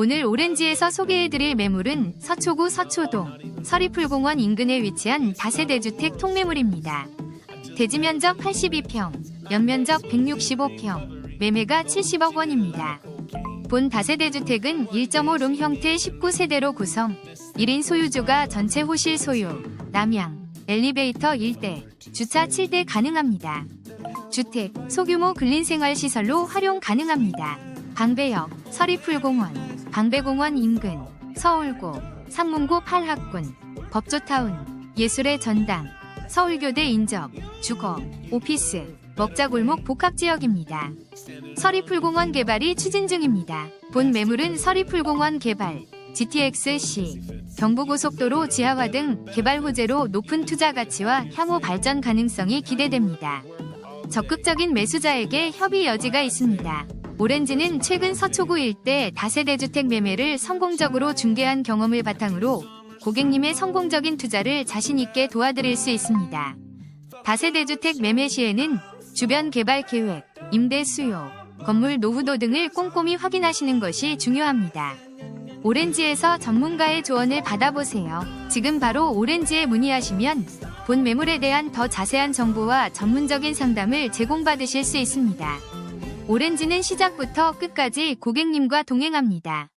오늘 오렌지에서 소개해드릴 매물은 서초구 서초동 서리풀공원 인근에 위치한 다세대주택 통매물입니다. 대지 면적 82평, 연면적 165평, 매매가 70억 원입니다. 본 다세대주택은 1.5룸 형태 19세대로 구성, 1인 소유주가 전체 호실 소유, 남양, 엘리베이터 1대, 주차 7대 가능합니다. 주택, 소규모 근린생활시설로 활용 가능합니다. 방배역, 서리풀공원, 방배공원 인근, 서울고, 상문고 8학군, 법조타운, 예술의 전당, 서울교대 인접, 주거, 오피스, 먹자골목 복합지역입니다. 서리풀공원 개발이 추진 중입니다. 본 매물은 서리풀공원 개발, GTX-C, 경부고속도로 지하화 등 개발 호재로 높은 투자 가치와 향후 발전 가능성이 기대됩니다. 적극적인 매수자에게 협의 여지가 있습니다. 오렌지는 최근 서초구 일대 다세대주택 매매를 성공적으로 중개한 경험을 바탕으로 고객님의 성공적인 투자를 자신있게 도와드릴 수 있습니다. 다세대주택 매매 시에는 주변 개발 계획, 임대 수요, 건물 노후도 등을 꼼꼼히 확인하시는 것이 중요합니다. 오렌지에서 전문가의 조언을 받아보세요. 지금 바로 오렌지에 문의하시면 본 매물에 대한 더 자세한 정보와 전문적인 상담을 제공받으실 수 있습니다. 오렌지는 시작부터 끝까지 고객님과 동행합니다.